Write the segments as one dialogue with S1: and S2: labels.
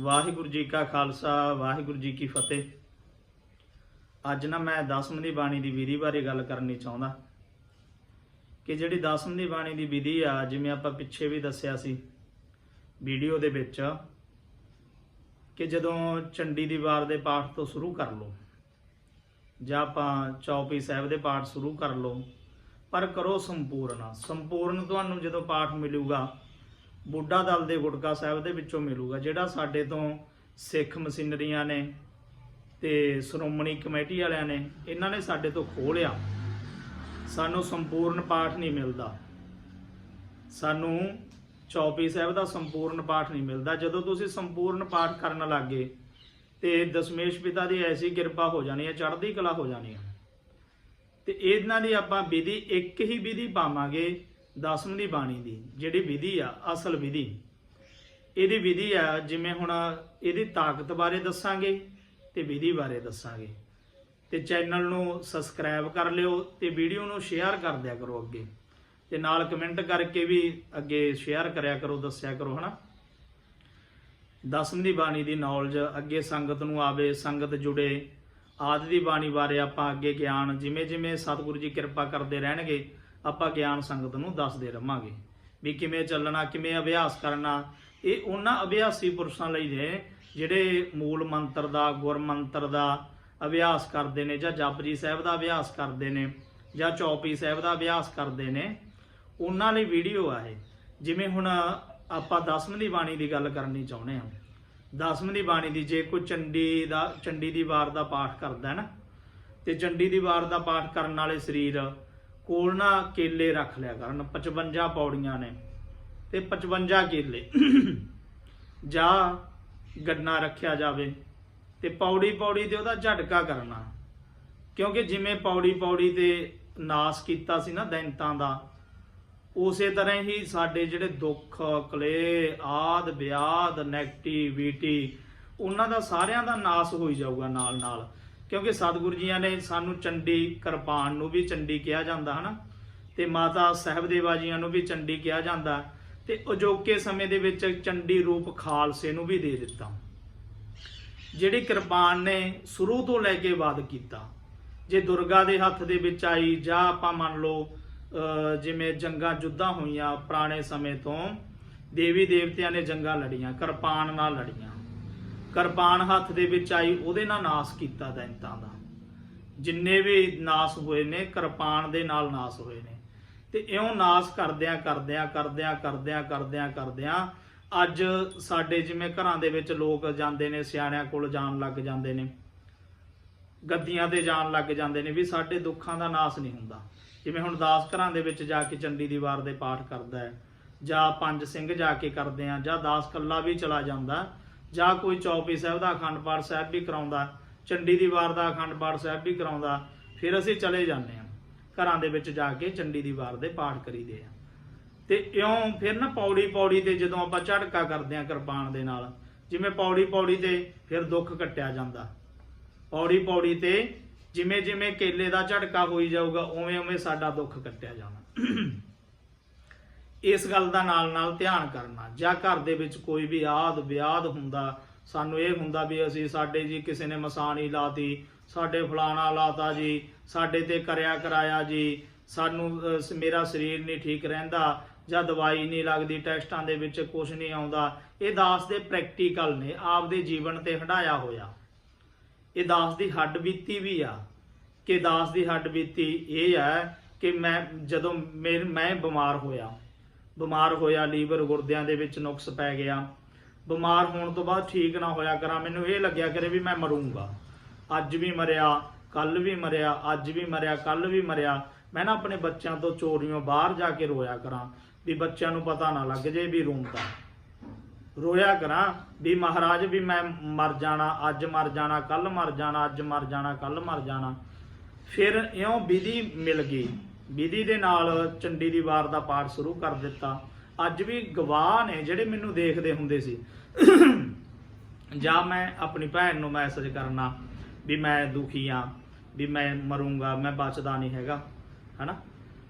S1: ਵਾਹਿਗੁਰੂ ਜੀ ਕਾ ਖਾਲਸਾ, ਵਾਹਿਗੁਰੂ ਜੀ ਕੀ ਫਤਿਹ। ਅੱਜ ਨਾ ਮੈਂ ਦਸਮ ਦੀ ਬਾਣੀ ਦੀ ਵਿਧੀ ਬਾਰੇ ਗੱਲ ਕਰਨੀ ਚਾਹੁੰਦਾ। ਕਿ ਜਿਹੜੀ ਦਸਮ ਦੀ ਬਾਣੀ ਦੀ ਵਿਧੀ ਆ, ਜਿਵੇਂ ਆਪਾਂ ਪਿੱਛੇ ਵੀ ਦੱਸਿਆ ਸੀ, ਵੀਡੀਓ ਦੇ ਵਿੱਚ, ਕਿ ਜਦੋਂ ਚੰਡੀ ਦੀ ਵਾਰ ਦੇ ਪਾਠ ਤੋਂ ਸ਼ੁਰੂ ਕਰ ਲਓ, ਜਾਂ ਆਪਾਂ ਚੌਪੀ ਸਾਹਿਬ ਦੇ ਪਾਠ ਸ਼ੁਰੂ ਕਰ ਲਓ, ਪਰ ਕਰੋ ਸੰਪੂਰਨ। ਸੰਪੂਰਨ ਤੁਹਾਨੂੰ ਜਦੋਂ ਪਾਠ ਮਿਲੂਗਾ ਬੁੱਢਾ ਦਲ ਦੇ ਗੁਟਕਾ ਸਾਹਿਬ ਦੇ ਵਿੱਚੋਂ ਮਿਲੂਗਾ, ਜਿਹੜਾ ਸਾਡੇ ਤੋਂ ਸਿੱਖ ਮਸ਼ੀਨਰੀਆਂ ਨੇ ਤੇ ਸ਼੍ਰੋਮਣੀ ਕਮੇਟੀ ਵਾਲਿਆਂ ਨੇ, ਇਹਨਾਂ ਨੇ ਸਾਡੇ ਤੋਂ ਖੋਹ ਲਿਆ। ਸਾਨੂੰ ਸੰਪੂਰਨ ਪਾਠ ਨਹੀਂ ਮਿਲਦਾ। ਸਾਨੂੰ ਚੌਪੀ ਸਾਹਿਬ ਦਾ ਸੰਪੂਰਨ ਪਾਠ ਨਹੀਂ ਮਿਲਦਾ। ਜਦੋਂ ਤੁਸੀਂ ਸੰਪੂਰਨ ਪਾਠ ਕਰਨ ਲੱਗੇ ਤੇ ਦਸ਼ਮੇਸ਼ ਪਿਤਾ ਦੀ ਐਸੀ ਕਿਰਪਾ ਹੋ ਜਾਣੀ ਹੈ, ਚੜ੍ਹਦੀ ਕਲਾ ਹੋ ਜਾਣੀ ਹੈ। ਤੇ ਇਹਨਾਂ ਦੀ ਆਪਾਂ ਵਿਧੀ, ਇੱਕ ਹੀ ਵਿਧੀ ਪਾਵਾਂਗੇ ਦਸਮ ਦੀ ਬਾਣੀ ਦੀ, ਜਿਹੜੀ ਵਿਧੀ ਆ, ਅਸਲ ਵਿਧੀ। ਇਹਦੀ ਵਿਧੀ ਆ, ਜਿਵੇਂ ਹੁਣ ਇਹਦੀ ਤਾਕਤ ਬਾਰੇ ਦੱਸਾਂਗੇ ਤੇ ਵਿਧੀ ਬਾਰੇ ਦੱਸਾਂਗੇ। ਤੇ ਚੈਨਲ ਨੂੰ ਸਬਸਕ੍ਰਾਈਬ ਕਰ ਲਿਓ ਤੇ ਵੀਡੀਓ ਨੂੰ ਸ਼ੇਅਰ ਕਰ ਦਿਆ ਕਰੋ ਅੱਗੇ। ਤੇ ਨਾਲ ਕਮੈਂਟ ਕਰਕੇ ਵੀ ਅੱਗੇ ਸ਼ੇਅਰ ਕਰਿਆ ਕਰੋ, ਦੱਸਿਆ ਕਰੋ, ਹਨਾ? ਦਸਮ ਦੀ ਬਾਣੀ ਦੀ ਨੌਲੇਜ ਅੱਗੇ ਸੰਗਤ ਨੂੰ ਆਵੇ, ਸੰਗਤ ਜੁੜੇ। ਆਦਿ ਦੀ ਬਾਣੀ ਬਾਰੇ ਆਪਾਂ ਅੱਗੇ ਗਿਆਨ ਜਿਵੇਂ ਜਿਵੇਂ ਸਤਿਗੁਰੂ ਜੀ ਕਿਰਪਾ ਕਰਦੇ ਰਹਿਣਗੇ ਆਪਾਂ ਗਿਆਨ ਸੰਗਤ ਨੂੰ ਦੱਸਦੇ ਰਵਾਂਗੇ ਵੀ ਕਿਵੇਂ ਚੱਲਣਾ, ਕਿਵੇਂ ਅਭਿਆਸ ਕਰਨਾ। ਇਹ ਉਹਨਾਂ ਅਭਿਆਸੀ ਪੁਰਸ਼ਾਂ ਲਈ ਨੇ ਜਿਹੜੇ ਮੂਲ ਮੰਤਰ ਦਾ, ਗੁਰ ਮੰਤਰ ਦਾ ਅਭਿਆਸ ਕਰਦੇ ਨੇ ਜਾਂ ਜਪਜੀ ਸਾਹਿਬ ਦਾ ਅਭਿਆਸ ਕਰਦੇ ਨੇ ਜਾਂ ਚੌਪੀ ਸਾਹਿਬ ਦਾ ਅਭਿਆਸ ਕਰਦੇ ਨੇ, ਉਹਨਾਂ ਲਈ ਵੀਡੀਓ ਆ ਇਹ। ਜਿਵੇਂ ਹੁਣ ਆਪਾਂ ਦਸਮ ਦੀ ਬਾਣੀ ਦੀ ਗੱਲ ਕਰਨੀ ਚਾਹੁੰਦੇ ਹਾਂ। ਦਸਮ ਦੀ ਬਾਣੀ ਦੀ ਜੇ ਕੋਈ ਚੰਡੀ ਦਾ, ਚੰਡੀ ਦੀ ਵਾਰ ਦਾ ਪਾਠ ਕਰਦਾ ਹੈ ਨਾ, ਤੇ ਚੰਡੀ ਦੀ ਵਾਰ ਦਾ ਪਾਠ ਕਰਨ ਵਾਲੇ ਸਰੀਰ ਕੋਲ ਨਾ ਕੇਲੇ ਰੱਖ ਲਿਆ ਕਰਨ 55 ਪੌੜੀਆਂ ਨੇ ਤੇ 55 ਕੇਲੇ। ਜਾਂ ਗੰਨਾ ਰੱਖਿਆ ਜਾਵੇ ਤੇ ਪੌੜੀ ਪੌੜੀ ਤੇ ਉਹਦਾ ਝਟਕਾ ਕਰਨਾ। ਕਿਉਂਕਿ ਜਿਵੇਂ ਪੌੜੀ ਪੌੜੀ ਤੇ ਨਾਸ ਕੀਤਾ ਸੀ ਨਾ ਦੈਂਤਾਂ ਦਾ, ਉਸੇ ਤਰ੍ਹਾਂ ਹੀ ਸਾਡੇ ਜਿਹੜੇ ਦੁੱਖ ਕਲੇ ਆਦ, ਵਿਆਦ ਨੈਗੇਟਿਵਿਟੀ ਉਹਨਾਂ ਦਾ ਸਾਰਿਆਂ ਦਾ ਨਾਸ ਹੋਈ ਜਾਊਗਾ ਨਾਲ ਨਾਲ ਕਿਉਂਕਿ ਸਤਿਗੁਰੂ ਜੀਆਂ ਨੇ ਸਾਨੂੰ ਚੰਡੀ ਕਿਰਪਾਨ ਨੂੰ ਵੀ ਚੰਡੀ ਕਿਹਾ ਜਾਂਦਾ, ਹਨਾ? ਤੇ ਮਾਤਾ ਸਾਹਿਬਦੇਵਾ ਜੀਆਂ ਨੂੰ ਵੀ ਚੰਡੀ ਕਿਹਾ ਜਾਂਦਾ। ਤੇ ਅਜੋਕੇ ਸਮੇਂ ਦੇ ਵਿੱਚ ਚੰਡੀ ਰੂਪ ਖਾਲਸੇ ਨੂੰ ਵੀ ਦੇ ਦਿੱਤਾ। ਜਿਹੜੀ ਕਿਰਪਾਨ ਨੇ ਸ਼ੁਰੂ ਤੋਂ ਲੈ ਕੇ ਵਾਦ ਕੀਤਾ। ਜੇ ਦੁਰਗਾ ਦੇ ਹੱਥ ਦੇ ਵਿੱਚ ਆਈ, ਜਾਂ ਆਪਾਂ ਮੰਨ ਲਓ ਜਿਵੇਂ ਜੰਗਾਂ ਜੁੱਧਾਂ ਹੋਈਆਂ ਪੁਰਾਣੇ ਸਮੇਂ ਤੋਂ ਦੇਵੀ ਦੇਵਤਿਆਂ ਨੇ ਜੰਗਾਂ ਲੜੀਆਂ, ਕਿਰਪਾਨ ਨਾਲ ਲੜੀਆਂ। ਕਿਰਪਾਨ ਹੱਥ ਦੇ ਵਿੱਚ ਆਈ, ਉਹਦੇ ਨਾਲ ਨਾਸ ਕੀਤਾ ਦੈਂਤਾਂ ਦਾ। ਜਿੰਨੇ ਵੀ ਨਾਸ ਹੋਏ ਨੇ, ਕਿਰਪਾਨ ਦੇ ਨਾਲ ਨਾਸ ਹੋਏ ਨੇ। ਤੇ ਇਉਂ ਨਾਸ ਕਰਦਿਆਂ ਕਰਦਿਆਂ ਕਰਦਿਆਂ ਕਰਦਿਆਂ ਕਰਦਿਆਂ ਕਰਦਿਆਂ ਅੱਜ ਸਾਡੇ ਜਿਵੇਂ ਘਰਾਂ ਦੇ ਵਿੱਚ ਲੋਕ ਜਾਂਦੇ ਨੇ, ਸਿਆਣਿਆਂ ਕੋਲ ਜਾਣ ਲੱਗ ਜਾਂਦੇ ਨੇ, ਗੱਦੀਆਂ ਤੇ ਜਾਣ ਲੱਗ ਜਾਂਦੇ ਨੇ ਵੀ ਸਾਡੇ ਦੁੱਖਾਂ ਦਾ ਨਾਸ ਨਹੀਂ ਹੁੰਦਾ। ਜਿਵੇਂ ਹੁਣ ਦਾਸ ਘਰਾਂ ਦੇ ਵਿੱਚ ਜਾ ਕੇ ਚੰਡੀ ਦੀ ਵਾਰ ਦੇ ਪਾਠ ਕਰਦਾ ਹੈ, ਜਾਂ ਪੰਜ ਸਿੰਘ ਜਾ ਕੇ ਕਰਦੇ ਆ, ਜਾਂ ਦਾਸ ਕੱਲਾ ਵੀ ਚਲਾ ਜਾਂਦਾ ਜਾਂ ਕੋਈ ਚੌਪੀ ਸਾਹਿਬ ਦਾ ਅਖੰਡ ਪਾਠ ਸਾਹਿਬ ਵੀ ਕਰਾਉਂਦਾ, ਚੰਡੀ ਦੀ ਵਾਰ ਦਾ ਅਖੰਡ ਪਾਠ ਸਾਹਿਬ ਵੀ ਕਰਾਉਂਦਾ, ਫਿਰ ਅਸੀਂ ਚਲੇ ਜਾਂਦੇ ਹਾਂ, ਘਰਾਂ ਦੇ ਵਿੱਚ ਜਾ ਕੇ ਚੰਡੀ ਦੀ ਵਾਰ ਦੇ ਪਾਠ ਕਰੀਦੇ ਆ ਤੇ ਇਉਂ ਫਿਰ ਨਾ ਪੌੜੀ ਪੌੜੀ ਤੇ ਜਦੋਂ ਆਪਾਂ ਝੜਕਾ ਕਰਦੇ ਆ ਕਿਰਪਾਨ ਦੇ ਨਾਲ, ਜਿਵੇਂ ਪੌੜੀ ਪੌੜੀ ਤੇ ਫਿਰ ਦੁੱਖ ਕੱਟਿਆ ਜਾਂਦਾ। ਪੌੜੀ ਪੌੜੀ ਤੇ ਜਿਵੇਂ ਜਿਵੇਂ ਕੇਲੇ ਦਾ ਝਟਕਾ ਹੋਈ ਜਾਊਗਾ, ਉਵੇਂ ਉਵੇਂ ਸਾਡਾ ਦੁੱਖ ਕੱਟਿਆ ਜਾਣਾ। ਇਸ ਗੱਲ ਦਾ ਨਾਲ ਨਾਲ ਧਿਆਨ ਕਰਨਾ। ਜਾਂ ਘਰ ਦੇ ਵਿੱਚ ਕੋਈ ਵੀ ਆਦ ਵਿਆਦ ਹੁੰਦਾ, ਸਾਨੂੰ ਇਹ ਹੁੰਦਾ ਵੀ ਅਸੀਂ ਸਾਡੇ ਜੀ ਕਿਸੇ ਨੇ ਮਸਾਣੀ ਲਾਤੀ, ਸਾਡੇ ਫਲਾਣਾ ਲਾਤਾ ਜੀ, ਸਾਡੇ ਤੇ ਕਰਿਆ ਕਰਾਇਆ ਜੀ, ਸਾਨੂੰ ਮੇਰਾ ਸਰੀਰ ਨਹੀਂ ਠੀਕ ਰਹਿੰਦਾ ਜਾਂ ਦਵਾਈ ਨਹੀਂ ਲੱਗਦੀ, ਟੈਸਟਾਂ ਦੇ ਵਿੱਚ ਕੁਝ ਨਹੀਂ ਆਉਂਦਾ। ਇਹ ਦਾਸ ਦੇ ਪ੍ਰੈਕਟੀਕਲ ਨੇ, ਆਪਦੇ ਜੀਵਨ ਤੇ ਹੰਡਾਇਆ ਹੋਇਆ। ਇਹ ਦਾਸ ਦੀ ਹੱਡ ਬੀਤੀ ਵੀ ਆ। ਕਿ ਦਾਸ ਦੀ ਹੱਡ ਬੀਤੀ ਇਹ ਹੈ ਕਿ ਮੈਂ, ਜਦੋਂ ਮੇਰ ਮੈਂ ਬਿਮਾਰ ਹੋਇਆ। ਬਿਮਾਰ ਹੋਇਆ, ਲੀਵਰ ਗੁਰਦਿਆਂ ਦੇ ਵਿੱਚ ਨੁਕਸ ਪੈ ਗਿਆ। ਬਿਮਾਰ ਹੋਣ ਤੋਂ ਬਾਅਦ ਠੀਕ ਨਾ ਹੋਇਆ ਕਰਾਂ, ਮੈਨੂੰ ਇਹ ਲੱਗਿਆ ਕਰੇ ਵੀ ਮੈਂ ਮਰੂੰਗਾ। ਅੱਜ ਵੀ ਮਰਿਆ ਕੱਲ ਵੀ ਮਰਿਆ, ਅੱਜ ਵੀ ਮਰਿਆ ਕੱਲ ਵੀ ਮਰਿਆ। ਮੈਂ ਨਾ ਆਪਣੇ ਬੱਚਿਆਂ ਤੋਂ ਚੋਰੀਆਂ ਬਾਹਰ ਜਾ ਕੇ ਰੋਇਆ ਕਰਾਂ, ਵੀ ਬੱਚਿਆਂ ਨੂੰ ਪਤਾ ਨਾ ਲੱਗ ਜੇ ਵੀ ਰੋਂਦਾ। ਰੋਇਆ ਕਰਾਂ ਵੀ ਮਹਾਰਾਜ ਵੀ ਮੈਂ ਮਰ ਜਾਣਾ, ਅੱਜ ਮਰ ਜਾਣਾ ਕੱਲ ਮਰ ਜਾਣਾ, ਅੱਜ ਮਰ ਜਾਣਾ ਕੱਲ ਮਰ ਜਾਣਾ। ਫਿਰ ਇਉਂ ਵਿਧੀ ਮਿਲ ਗਈ। ਵਿਧੀ ਦੇ ਨਾਲ ਚੰਡੀ ਦੀ ਵਾਰ ਦਾ ਪਾਠ ਸ਼ੁਰੂ ਕਰ ਦਿੱਤਾ। ਅੱਜ ਵੀ ਗਵਾਹ ਨੇ ਜਿਹੜੇ ਮੈਨੂੰ ਦੇਖਦੇ ਹੁੰਦੇ ਸੀ। ਜਾਂ ਮੈਂ ਆਪਣੀ ਭੈਣ ਨੂੰ ਮੈਸੇਜ ਕਰਨਾ ਵੀ ਮੈਂ ਦੁਖੀ ਆ, ਵੀ ਮੈਂ ਮਰੂੰਗਾ, ਮੈਂ ਬਚਦਾ ਨਹੀਂ ਹੈਗਾ, ਹਨਾ?